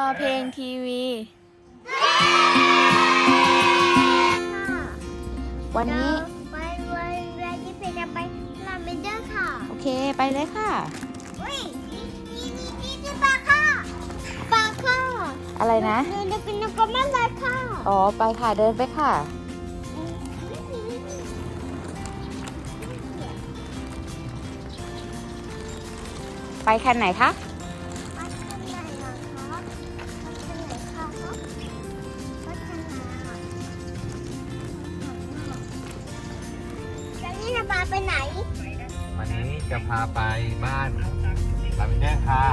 อเพลงทีวี วันนี้ ไปวันแรกที่เพจะไปลาเมนเดอร์ค่ะโอเคไปเลยค่ะ อุ้ยนี่นี่นี่นี่นี่ปลาค่ะปลาค่ะอะไรนะ เดินเป็นนกกระมันเลยค่ะอ๋อไปค่ะเดินไปค่ะ ไปคันไหนคะ จะพาไปไหน วันนี้จะพาไปบ้านลาเวนเดอร์ค่ะ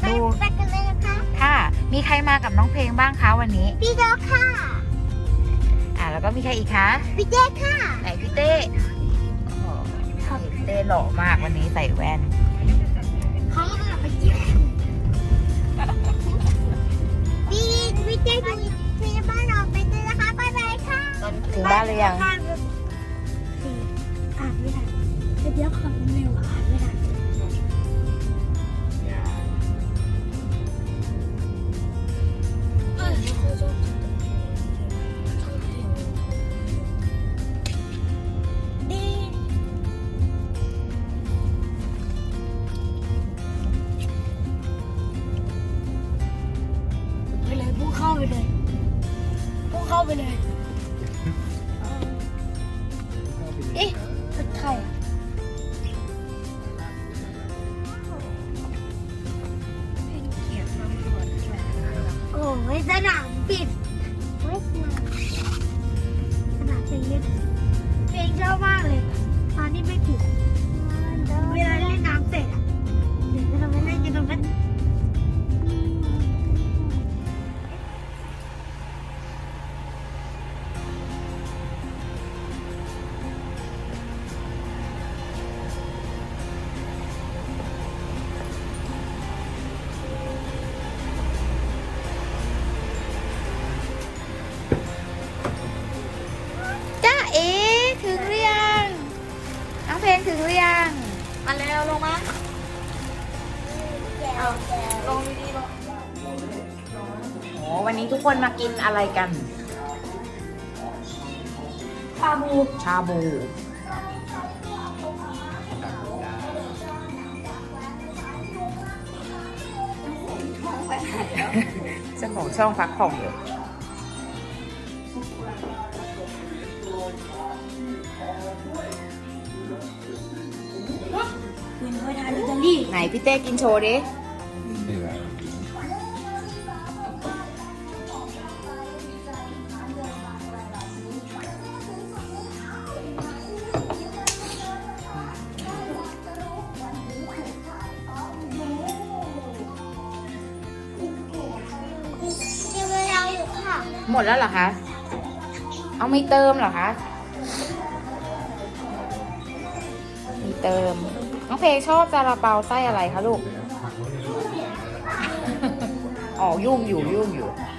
ไปไปกันเลยนะคะค่ะ มีใครมากับน้องเพลงบ้างคะวันนี้ พี่โดค่ะอ่าแล้วก็มีใครอีกคะ พี่เจ๊ค่ะไหนพี่เต้โอ้โหพี่เต้หล่อมากวันนี้ใส่แว่น เขามาไปเยี่ยมพี่พี่เจ๊ดูพี่บ้านเราไปเลยนะคะบ๊ายบายค่ะ ถึงบ้านหรือยังอ่าน เดี๋ยวขับเร็วอ่านไม่ได้ดีไปเลยพุ่งเข้าไปเลยพุ่งเข้าไปเลย สนามปิดไม่สนามสนามเพลงเล่นเพลงชอบมากเลยตอนนี้ไม่ปิด น้องเพลงถึงหรือยัง มาเร็วลงมาลงดีๆลงโอ้วันนี้ทุกคนมากินอะไรกัน ชาบู ชาบู เจ้าของช่องพักผ่อนอยู่ คุณเคยทานอิตาลีไหนพี่เต้กินโชว์ดิเดี๋ยวเวลาอยู่ค่ะหมดแล้วเหรอคะ เอาไม่เติมเหรอคะ เติม น้องเพลงชอบซาลาเปาไส้อะไรคะลูก อ๋อยุ่งอยู่ยุ่งอยู่เ